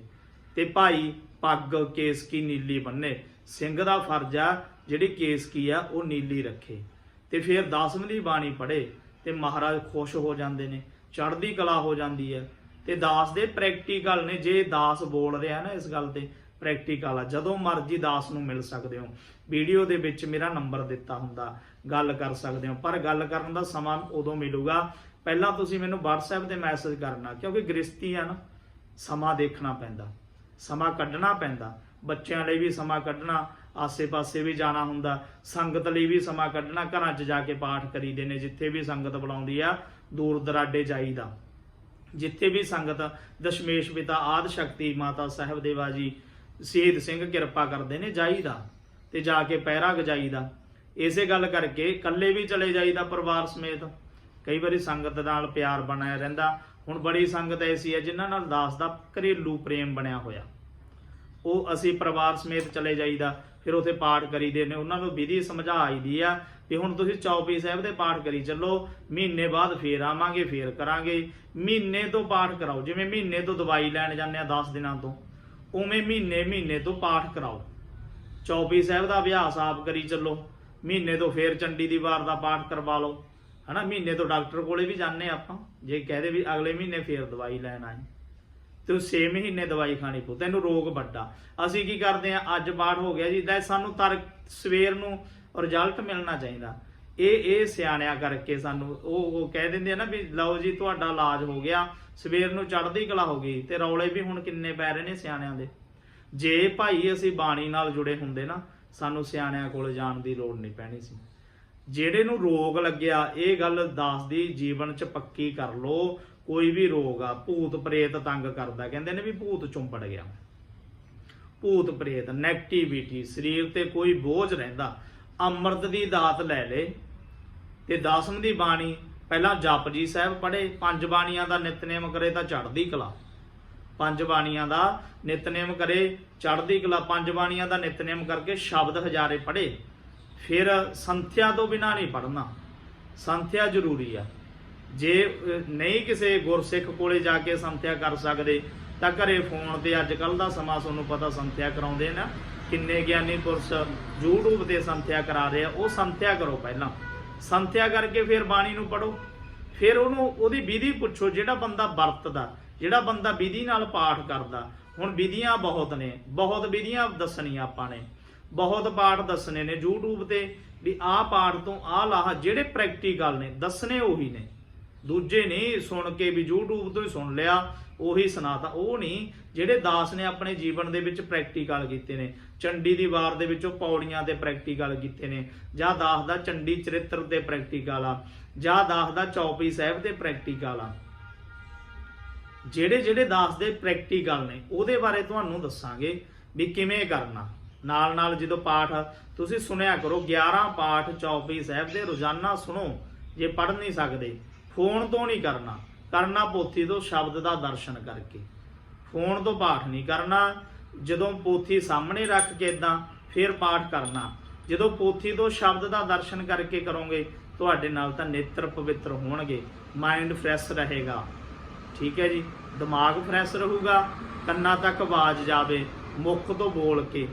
S1: ਤੇ ਭਾਈ ਪੱਗ ਕੇਸਕੀ ਨੀਲੀ ਬੰਨੇ। ਸਿੰਘ ਦਾ ਫਰਜ਼ ਆ, ਜਿਹੜੀ ਕੇਸਕੀ ਆ, ਉਹ ਨੀਲੀ ਰੱਖੇ। ਤੇ ਫਿਰ ਦਸਵੀਂ ਦੀ ਬਾਣੀ ਪੜ੍ਹੇ ਤੇ ਮਹਾਰਾਜ ਖੁਸ਼ ਹੋ ਜਾਂਦੇ ਨੇ, ਚੜ੍ਹਦੀ ਕਲਾ ਹੋ ਜਾਂਦੀ ਹੈ। ਤੇ ਦਾਸ ਦੇ ਪ੍ਰੈਕਟੀਕਲ ਨੇ, ਜੇ ਦਾਸ ਬੋਲ ਰਿਹਾ ਨਾ ਇਸ ਗੱਲ ਤੇ ਪ੍ਰੈਕਟੀਕਲ ਆ, ਜਦੋਂ ਮਰਜ਼ੀ ਦਾਸ ਨੂੰ ਮਿਲ ਸਕਦੇ ਹੋ। ਵੀਡੀਓ ਦੇ ਵਿੱਚ ਮੇਰਾ ਨੰਬਰ ਦਿੱਤਾ ਹੁੰਦਾ, ਗੱਲ ਕਰ ਸਕਦੇ ਹੋ। ਪਰ ਗੱਲ ਕਰਨ ਦਾ ਸਮਾਂ ਉਦੋਂ ਮਿਲੂਗਾ। ਪਹਿਲਾਂ ਤੁਸੀਂ ਮੈਨੂੰ WhatsApp ਤੇ ਮੈਸੇਜ ਕਰਨਾ, ਕਿਉਂਕਿ ਗ੍ਰਸਤੀ ਆ ਨਾ, ਸਮਾਂ ਦੇਖਣਾ ਪੈਂਦਾ। ਸਮਾਂ ਕੱਢਣਾ ਪੈਂਦਾ। ਬੱਚਿਆਂ ਲਈ ਵੀ ਸਮਾਂ ਕੱਢਣਾ, ਆਸੇ-ਪਾਸੇ ਵੀ ਜਾਣਾ ਹੁੰਦਾ। ਸੰਗਤ ਲਈ ਵੀ ਸਮਾਂ ਕੱਢਣਾ, ਘਰਾਂ 'ਚ ਜਾ ਕੇ ਪਾਠ ਕਰੀਦੇ ਨੇ, ਜਿੱਥੇ ਵੀ ਸੰਗਤ ਬੁਲਾਉਂਦੀ ਆ, ਦੂਰ ਦਰਾਡੇ ਜਾਈਦਾ। ਜਿੱਥੇ ਵੀ ਸੰਗਤ, ਦਸ਼ਮੇਸ਼ ਪਿਤਾ ਆਦ ਸ਼ਕਤੀ ਮਾਤਾ ਸਾਹਿਬ ਦੇਵਾ ਜੀ, ਸ਼ਹੀਦ ਸਿੰਘ ਕਿਰਪਾ ਕਰਦੇ ਨੇ, ਜਾਈਦਾ ਤੇ ਜਾ ਕੇ ਪਹਿਰਾ ਗਜਾਈਦਾ ਇਸੇ ਗੱਲ ਕਰਕੇ ਇਕੱਲੇ ਵੀ ਚਲੇ ਜਾਈਦਾ ਪਰਿਵਾਰ ਸਮੇਤ। ਕਈ ਵਾਰੀ ਸੰਗਤ ਨਾਲ ਪਿਆਰ ਬਣਿਆ ਰਹਿੰਦਾ। ਹੁਣ ਬੜੀ ਸੰਗਤ ਐਸੀ ਹੈ ਜਿਨ੍ਹਾਂ ਨਾਲ ਦਾਸ ਦਾ ਘਰੇਲੂ ਪ੍ਰੇਮ ਬਣਿਆ ਹੋਇਆ। ਉਹ ਅਸੀਂ ਪਰਿਵਾਰ ਸਮੇਤ ਚਲੇ ਜਾਈਦਾ, ਫਿਰ ਉਥੇ ਪਾਠ ਕਰੀਦੇ ਨੇ। ਉਹਨਾਂ ਨੂੰ ਵਿਧੀ ਸਮਝਾਈਦੀ ਆ ਵੀ ਹੁਣ ਤੁਸੀਂ ਚੌਪਈ ਸਾਹਿਬ ਦੇ ਪਾਠ ਕਰੀ ਚੱਲੋ, ਮਹੀਨੇ ਬਾਅਦ ਫੇਰ ਆਵਾਂਗੇ, ਫੇਰ ਕਰਾਂਗੇ। ਮਹੀਨੇ ਤੋਂ ਪਾਠ ਕਰਾਓ, ਜਿਵੇਂ ਮਹੀਨੇ ਤੋਂ ਦਵਾਈ ਲੈਣ ਜਾਂਦੇ ਆ 10 ਦਿਨਾਂ ਤੋਂ, ਉਵੇਂ ਮਹੀਨੇ ਮਹੀਨੇ ਤੋਂ ਪਾਠ ਕਰਾਓ। ਚੌਪਈ ਸਾਹਿਬ ਦਾ ਅਭਿਆਸ ਆਪ ਕਰੀ ਚੱਲੋ, ਮਹੀਨੇ ਤੋਂ ਫੇਰ ਚੰਡੀ ਦੀ ਵਾਰ ਦਾ ਪਾਠ ਕਰਵਾ ਲਓ। ਹਨਾ, ਮਹੀਨੇ ਤੋਂ ਡਾਕਟਰ ਕੋਲੇ ਵੀ ਜਾਂਦੇ ਆਪਾਂ। ਜੇ ਕਹਦੇ ਵੀ ਅਗਲੇ ਮਹੀਨੇ ਫੇਰ ਦਵਾਈ ਲੈਣ ਆਏ। ਤੇ 6 ਮਹੀਨੇ ਦਵਾਈ ਖਾਣੀ ਪਊ, ਤੈਨੂੰ ਰੋਗ ਵੱਡਾ। ਅਸੀਂ ਕੀ ਕਰਦੇ ਆ ਅੱਜ ਪਾਠ ਹੋ ਗਿਆ ਜੀ ਲੈ ਸਾਨੂੰ ਤਰ, ਸਵੇਰ ਨੂੰ ਰਿਜ਼ਲਟ ਮਿਲਣਾ ਚਾਹੀਦਾ। ਇਹ ਇਹ ਸਿਆਣਿਆ ਕਰਕੇ ਸਾਨੂੰ, ਉਹ ਉਹ ਕਹਿ ਦਿੰਦੇ ਆ ਨਾ ਵੀ, ਲਓ ਜੀ, ਤੁਹਾਡਾ ਇਲਾਜ ਹੋ ਗਿਆ, ਸਵੇਰ ਨੂੰ ਚੜ੍ਹਦੀ ਕਲਾ ਹੋ ਗਈ, ਤੇ ਰੌਲੇ ਵੀ ਹੁਣ ਕਿੰਨੇ ਪੈ ਰਹੇ ਨੇ ਸਿਆਣਿਆਂ ਦੇ। ਜੇ ਭਾਈ ਅਸੀਂ ਬਾਣੀ ਨਾਲ ਜੁੜੇ ਹੁੰਦੇ ਨਾ, ਸਾਨੂੰ ਸਿਆਣਿਆਂ ਕੋਲ ਜਾਣ ਦੀ ਲੋੜ ਨਹੀਂ ਪੈਣੀ ਸੀ। ਜਿਹੜੇ ਨੂੰ ਰੋਗ ਲੱਗਿਆ, ਇਹ ਗੱਲ ਦੱਸਦੀ, ਜੀਵਨ ਚ ਪੱਕੀ ਕਰ ਲੋ ਕੋਈ ਵੀ ਰੋਗ ਆ, ਭੂਤ ਪ੍ਰੇਤ ਤੰਗ ਕਰਦਾ। ਕਹਿੰਦੇ ਨੇ ਵੀ ਭੂਤ ਚੁੰਬੜ ਗਿਆ। ਭੂਤ ਪ੍ਰੇਤ ਨੈਗੇਟਿਵਿਟੀ ਸਰੀਰ ਤੇ ਕੋਈ ਬੋਝ ਰਹਿੰਦਾ। ਅੰਮ੍ਰਿਤ ਦੀ ਦਾਤ ਲੈ ਲੇ ਤੇ ਦਸਮ ਦੀ ਬਾਣੀ, ਪਹਿਲਾਂ ਜਪਜੀ ਸਾਹਿਬ ਪੜ੍ਹੇ, ਪੰਜ ਬਾਣੀਆਂ ਦਾ ਨਿਤਨੇਮ ਕਰੇ ਤਾਂ ਚੜ੍ਹਦੀ ਕਲਾ। ਪੰਜ ਬਾਣੀਆਂ ਦਾ ਨਿਤਨੇਮ ਕਰੇ, ਚੜ੍ਹਦੀ ਕਲਾ, ਪੰਜ ਬਾਣੀਆਂ ਦਾ ਨਿਤਨੇਮ ਕਰਕੇ ਸ਼ਬਦ ਹਜ਼ਾਰੇ ਪੜ੍ਹੇ। ਫਿਰ ਸੰਥਿਆ ਤੋਂ ਬਿਨਾ ਨਹੀਂ ਪੜ੍ਹਨਾ। ਸੰਥਿਆ ਜ਼ਰੂਰੀ ਆ। ਜੇ ਨਹੀਂ ਕਿਸੇ ਗੁਰਸਿੱਖ ਕੋਲੇ ਜਾ ਕੇ ਸੰਥਿਆ ਕਰ ਸਕਦੇ, ਤਾਂ ਘਰੇ ਫੋਨ ਤੇ ਅੱਜ ਕੱਲ ਦਾ ਸਮਾਂ ਤੁਹਾਨੂੰ ਪਤਾ ਸੰਥਿਆ ਕਰਾਉਂਦੇ ਨਾ। ਕਿੰਨੇ ਗਿਆਨੀ ਪੁਰਸ਼ YouTube ਤੇ ਸੰਥਿਆ ਕਰਾ ਰਹੇ ਆ, ਉਹ ਸੰਥਿਆ ਕਰੋ ਪਹਿਲਾਂ। ਸੰਥਿਆ ਕਰਕੇ ਫਿਰ ਬਾਣੀ ਨੂੰ ਪੜੋ ਫਿਰ ਉਹਨੂੰ, ਉਹਦੀ ਵਿਧੀ ਪੁੱਛੋ, ਜਿਹੜਾ ਬੰਦਾ ਵਰਤਦਾ, ਜਿਹੜਾ ਬੰਦਾ ਵਿਧੀ ਨਾਲ ਪਾਠ ਕਰਦਾ। ਹੁਣ ਵਿਧੀਆਂ ਬਹੁਤ ਨੇ, ਬਹੁਤ ਵਿਧੀਆਂ ਦੱਸਣੀਆਂ ਆਪਾਂ ਨੇ। ਬਹੁਤ ਪਾਠ ਦੱਸਣੇ ਨੇ YouTube ਤੇ ਵੀ ਆਹ ਪਾਠ ਤੋਂ ਆਹ ਲਾਹ, ਜਿਹੜੇ ਪ੍ਰੈਕਟੀਕਲ ਨੇ, ਦੱਸਣੇ ਉਹੀ ਨੇ। ਦੂਜੇ ਨਹੀਂ ਸੁਣ ਕੇ ਵੀ YouTube ਤੋਂ ਹੀ ਸੁਣ ਲਿਆ, ਉਹੀ ਸੁਣਾਤਾ। ਉਹ ਨਹੀਂ, ਜਿਹੜੇ ਦਾਸ ਨੇ ਆਪਣੇ ਜੀਵਨ ਦੇ ਵਿੱਚ ਪ੍ਰੈਕਟੀਕਲ ਕੀਤੇ ਨੇ, ਚੰਡੀ ਦੀ ਵਾਰ ਦੇ ਵਿੱਚੋਂ ਪੌੜੀਆਂ ਤੇ ਪ੍ਰੈਕਟੀਕਲ ਕੀਤੇ ਨੇ, ਜਾਂ ਦਾਸ ਦਾ ਚੰਡੀ ਚਰਿੱਤਰ ਤੇ ਪ੍ਰੈਕਟੀਕਲ ਆ, ਜਾਂ ਦਾਸ ਦਾ ਚੌਪਈ ਸਾਹਿਬ ਤੇ ਪ੍ਰੈਕਟੀਕਲ ਆ। ਜਿਹੜੇ ਜਿਹੜੇ ਦਾਸ ਦੇ ਪ੍ਰੈਕਟੀਕਲ ਨੇ, ਉਹਦੇ ਬਾਰੇ ਤੁਹਾਨੂੰ ਦੱਸਾਂਗੇ ਵੀ ਕਿਵੇਂ ਕਰਨਾ। ਨਾਲ ਨਾਲ ਜਦੋਂ ਪਾਠ ਤੁਸੀਂ ਸੁਣਿਆ ਕਰੋ 11 ਪਾਠ ਚੌਪਈ ਸਾਹਿਬ ਦੇ ਰੋਜ਼ਾਨਾ ਸੁਣੋ, ਜੇ ਪੜ੍ਹ ਨਹੀਂ ਸਕਦੇ, ਫੋਨ ਤੋਂ ਨਹੀਂ ਕਰਨਾ ਕਰਨਾ ਪੋਥੀ ਤੋਂ ਸ਼ਬਦ ਦਾ ਦਰਸ਼ਨ ਕਰਕੇ। ਫੋਨ ਤੋਂ ਪਾਠ ਨਹੀਂ ਕਰਨਾ, ਜਦੋਂ ਪੋਥੀ ਸਾਹਮਣੇ ਰੱਖ ਕੇ ਇਦਾਂ ਫਿਰ ਪਾਠ ਕਰਨਾ। ਜਦੋਂ ਪੋਥੀ ਤੋਂ ਸ਼ਬਦ ਦਾ ਦਰਸ਼ਨ ਕਰਕੇ ਕਰੋਗੇ, ਤੁਹਾਡੇ ਨਾਲ ਤਾਂ ਨੇਤਰ ਪਵਿੱਤਰ ਹੋਣਗੇ ਮਾਈਂਡ ਫਰੈਸ਼ ਰਹੇਗਾ। ਠੀਕ ਹੈ ਜੀ? ਦਿਮਾਗ ਫਰੈਸ਼ ਰਹੂਗਾ, ਕੰਨਾਂ ਤੱਕ ਆਵਾਜ਼ ਜਾਵੇ, ਮੁੱਖ ਤੋਂ ਬੋਲ ਕੇ।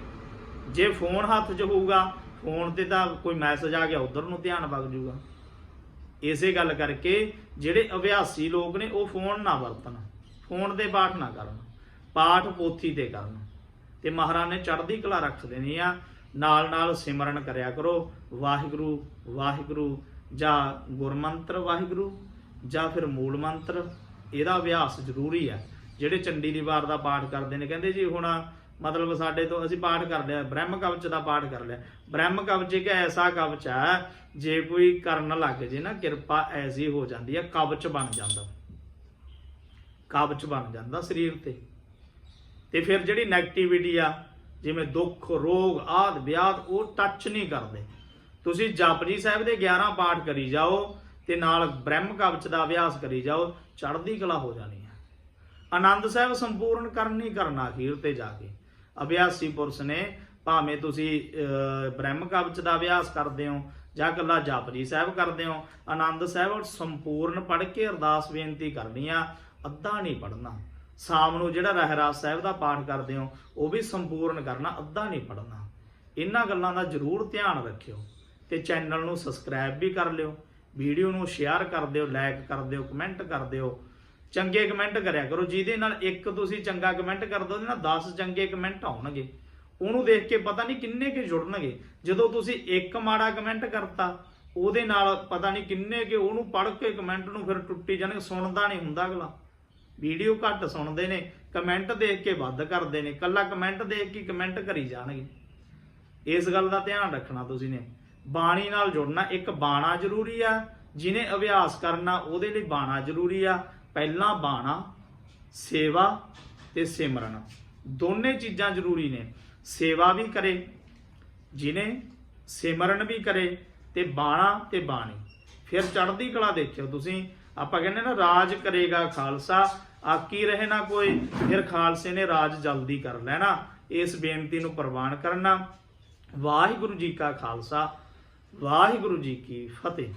S1: ਜੇ ਫੋਨ ਹੱਥ 'ਚ ਹੋਊਗਾ, ਫੋਨ ਤੇ ਤਾਂ ਕੋਈ ਮੈਸੇਜ ਆ ਗਿਆ, ਉਧਰ ਨੂੰ ਧਿਆਨ ਵਗ ਜੂਗਾ। ਇਸੇ ਗੱਲ ਕਰਕੇ ਜਿਹੜੇ ਅਭਿਆਸੀ ਲੋਕ ਨੇ, ਉਹ ਫੋਨ ਨਾ ਵਰਤਣ, ਫੋਨ ਤੇ ਪਾਠ ਨਾ ਕਰਨ, ਪਾਠ ਪੋਥੀ ਤੇ ਕਰਨ। ਤੇ ਮਹਾਰਾਜ ਨੇ ਚੜ੍ਹਦੀ ਕਲਾ ਰੱਖ ਦੇਣੀ ਆ ਨਾਲ ਨਾਲ ਸਿਮਰਨ ਕਰਿਆ ਕਰੋ, ਵਾਹਿਗੁਰੂ ਵਾਹਿਗੁਰੂ, ਜਾਂ ਗੁਰਮੰਤਰ ਵਾਹਿਗੁਰੂ, ਜਾਂ ਫਿਰ ਮੂਲ ਮੰਤਰ, ਇਹਦਾ ਅਭਿਆਸ ਜ਼ਰੂਰੀ ਹੈ ਜਿਹੜੇ ਚੰਡੀ ਦੀ ਵਾਰ ਦਾ ਪਾਠ ਕਰਦੇ ਨੇ, ਕਹਿੰਦੇ ਜੀ ਹੁਣ ਮਤਲਬ ਸਾਡੇ ਤੋਂ ਅਸੀਂ ਪਾਠ ਕਰ ਲਿਆ ਬ੍ਰਹਮ ਕਵਚ ਦਾ ਪਾਠ ਕਰ ਲਿਆ। ਬ੍ਰਹਮ ਕਵਚ ਇੱਕ ਐਸਾ ਕਵਚ ਹੈ, ਜੇ ਕੋਈ ਕਰਨ ਲੱਗ ਜੇ ਨਾ, ਕਿਰਪਾ ਐਸੀ ਹੋ ਜਾਂਦੀ ਹੈ, ਕਵਚ ਬਣ ਜਾਂਦਾ। ਕਵਚ ਬਣ ਜਾਂਦਾ ਸਰੀਰ ਤੇ। ਤੇ ਫਿਰ ਜਿਹੜੀ 네ਗੇਟਿਵਿਟੀ ਆ, ਜਿਵੇਂ ਦੁੱਖ, ਰੋਗ, ਆਦ, ਵਿਆਦ, ਉਹ ਟੱਚ ਨਹੀਂ ਕਰਦੇ। ਤੁਸੀਂ ਜਪਜੀ ਸਾਹਿਬ ਦੇ 11 ਪਾਠ ਕਰੀ ਜਾਓ ਤੇ ਨਾਲ ਬ੍ਰਹਮ ਕਵਚ ਦਾ ਅਭਿਆਸ ਕਰੀ ਜਾਓ, ਚੜ੍ਹਦੀ ਕਲਾ ਹੋ ਜਾਣੀ ਹੈ। ਆਨੰਦ ਸਾਹਿਬ ਸੰਪੂਰਨ ਕਰਨ ਹੀ ਕਰਨਾ ਅਖੀਰ ਤੇ ਜਾ ਕੇ। ਅਭਿਆਸੀ ਪੁਰਸ਼ ਨੇ, ਭਾਵੇਂ ਤੁਸੀਂ ਬ੍ਰਹਮ ਕਵਚ ਦਾ ਅਭਿਆਸ ਕਰਦੇ ਹੋ ਜਾਂ ਕੱਲਾ ਜਾਪਜੀ ਸਾਹਿਬ ਕਰਦੇ ਹੋ, ਆਨੰਦ ਸਾਹਿਬ ਸੰਪੂਰਨ ਪੜ੍ਹ ਕੇ ਅਰਦਾਸ ਬੇਨਤੀ ਕਰਨੀ ਆ, ਅੱਧਾ ਨਹੀਂ ਪੜ੍ਹਨਾ। ਸ਼ਾਮ ਨੂੰ ਜਿਹੜਾ ਰਹਿਰਾਸ ਸਾਹਿਬ ਦਾ ਪਾਠ ਕਰਦੇ ਹੋ, ਉਹ ਵੀ ਸੰਪੂਰਨ ਕਰਨਾ, ਅੱਧਾ ਨਹੀਂ ਪੜ੍ਹਨਾ। ਇਹਨਾਂ ਗੱਲਾਂ ਦਾ ਜ਼ਰੂਰ ਧਿਆਨ ਰੱਖਿਓ ਤੇ ਚੈਨਲ ਨੂੰ ਸਬਸਕ੍ਰਾਈਬ ਵੀ ਕਰ ਲਿਓ, ਵੀਡੀਓ ਨੂੰ ਸ਼ੇਅਰ ਕਰ ਦਿਓ ਲਾਈਕ ਕਰ ਦਿਓ ਕਮੈਂਟ ਕਰ ਦਿਓ। ਚੰਗੇ ਕਮੈਂਟ ਕਰਿਆ ਕਰੋ, ਜਿਹਦੇ ਨਾਲ ਇੱਕ ਤੁਸੀਂ ਚੰਗਾ ਕਮੈਂਟ ਕਰ ਦੋ ਨਾ 10 ਚੰਗੇ ਕਮੈਂਟ ਆਉਣਗੇ। ਉਹਨੂੰ ਦੇਖ ਕੇ ਪਤਾ ਨਹੀਂ ਕਿੰਨੇ ਕੇ ਜੁੜਨਗੇ। ਜਦੋਂ ਤੁਸੀਂ ਇੱਕ ਮਾੜਾ ਕਮੈਂਟ ਕਰਤਾ, ਉਹਦੇ ਨਾਲ ਪਤਾ ਨਹੀਂ ਕਿੰਨੇ ਕੇ ਉਹਨੂੰ ਪੜ੍ਹ ਕੇ ਕਮੈਂਟ ਨੂੰ ਫਿਰ ਟੁੱਟੀ ਜਾਣਗੇ, ਸੁਣਦਾ ਨਹੀਂ ਹੁੰਦਾ ਅਗਲਾ। ਵੀਡੀਓ ਘੱਟ ਸੁਣਦੇ ਨੇ, ਕਮੈਂਟ ਦੇਖ ਕੇ ਵੱਧ ਕਰਦੇ ਨੇ ਕੱਲਾ ਕਮੈਂਟ ਦੇਖ ਕੇ ਕਮੈਂਟ ਕਰੀ ਜਾਣਗੇ। ਇਸ ਗੱਲ ਦਾ ਧਿਆਨ ਰੱਖਣਾ ਤੁਸੀਂ ਨੇ। ਬਾਣੀ ਨਾਲ ਜੁੜਨਾ ਇੱਕ ਬਾਣਾ ਜ਼ਰੂਰੀ ਆ, ਜਿਹਨੇ ਅਭਿਆਸ ਕਰਨਾ ਉਹਦੇ ਲਈ ਬਾਣਾ ਜ਼ਰੂਰੀ ਆ। ਪਹਿਲਾਂ ਬਾਣਾ, ਸੇਵਾ ਤੇ ਸਿਮਰਨ। ਦੋਨੇ ਚੀਜ਼ਾਂ ਜ਼ਰੂਰੀ ਨੇ। ਸੇਵਾ ਵੀ ਕਰੇ ਜਿਹਨੇ ਸਿਮਰਨ ਵੀ ਕਰੇ ਤੇ ਬਾਣਾ ਤੇ ਬਾਣੀ। ਫਿਰ ਚੜ੍ਹਦੀ ਕਲਾ ਦੇਖਿਓ ਤੁਸੀਂ। ਆਪਾਂ ਕਹਿੰਦੇ ਨਾ, ਰਾਜ ਕਰੇਗਾ ਖਾਲਸਾ। ਆਕੀ ਰਹੇ ਨਾ ਕੋਈ? ਫਿਰ ਖਾਲਸੇ ਨੇ ਰਾਜ ਜਲਦੀ ਕਰ ਲੈਣਾ। ਇਸ ਬੇਨਤੀ ਨੂੰ ਪ੍ਰਵਾਨ ਕਰਨਾ। ਵਾਹਿਗੁਰੂ ਜੀ ਕਾ ਖਾਲਸਾ। ਵਾਹਿਗੁਰੂ ਜੀ ਕੀ ਫਤਿਹ।